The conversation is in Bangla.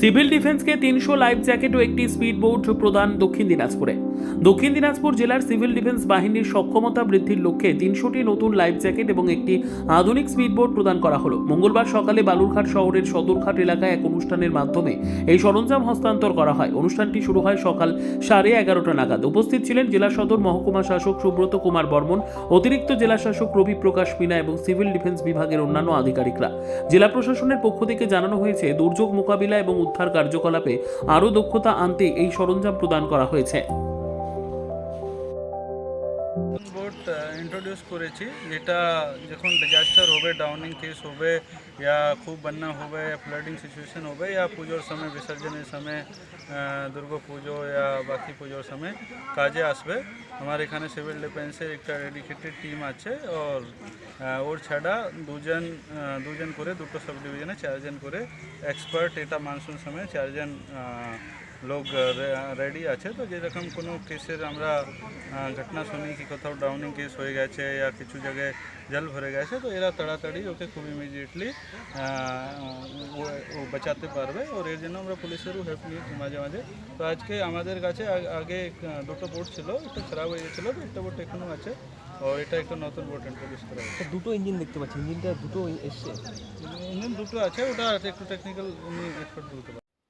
সিভিল ডিফেন্সকে তিনশো লাইফ জ্যাকেট ও একটি স্পিড বোর্ড প্রদান দক্ষিণ দিনাজপুরে দক্ষিণ দিনাজপুর জেলার সিভিল ডিফেন্স বাহিনীর সক্ষমতা বৃদ্ধির লক্ষ্যে তিনশোটি নতুন লাইফ জ্যাকেট এবং একটি আধুনিক স্পিড বোর্ড প্রদান করা হলো মঙ্গলবার সকালে বালুরঘাট শহরের সদরঘাট এলাকায় এক অনুষ্ঠানের মাধ্যমে এই সরঞ্জাম হস্তান্তর করা হয় অনুষ্ঠানটি শুরু হয় সকাল সাড়ে এগারোটা নাগাদ উপস্থিত ছিলেন জেলা সদর মহকুমা শাসক সুব্রত কুমার বর্মন অতিরিক্ত জেলা শাসক রবি প্রকাশ মিনা এবং সিভিল ডিফেন্স বিভাগের অন্যান্য আধিকারিকরা জেলা প্রশাসনের পক্ষ থেকে জানানো হয়েছে দুর্যোগ মোকাবিলা এবং উদ্ধার কার্যকলাপে আরও দক্ষতা আনতে এই সরঞ্জাম প্রদান করা হয়েছে प्रोडक्ट इंट्रोड्यूस कर देखो डिजास्टर हो डाउनिंग केस हो या खूब बनना हो या फ्लडिंग सिचुएशन हो या पूजो समय विसर्जन समय दुर्ग पुजो या बाकी पुजो समय काजे आसबे हमारे खाने सिविल डिफेंस एक डेडिकेटेड टीम आछे और और छाड़ा दूजन दूजन करे दुटो सब डिविजन चार जन को एक्सपर्ट एटा मानसून समय चार जन लोग रेडी আছে তো যে রকম কোন কেসে আমরা ঘটনা শুনি কি কথা ডাউনিং কেস হয়ে গেছে আর কিছু জায়গায় জল ভরে গেছে তো এরা তাড়াতাড়ি ওকে তুমি ইমিডিয়েটলি ও বাঁচাতে পারবে আর এর জন্য আমরা পুলিশের হেল্প নিতে জমা যাবে তো আজকে আমাদের কাছে আগে দুটো পোর্ট ছিল একটু খারাপ হয়ে গেছে না দুটো পোর্ট এখনো আছে আর এটা একটু নতুন বোটেন্ট প্রকাশ করা দুটো ইঞ্জিন দেখতে পাচ্ছি ইঞ্জিনটা দুটো এসে ইঞ্জিন দুটো আছে ওটা একটা টেকনিক্যাল নি এক্সপার্ট দুটো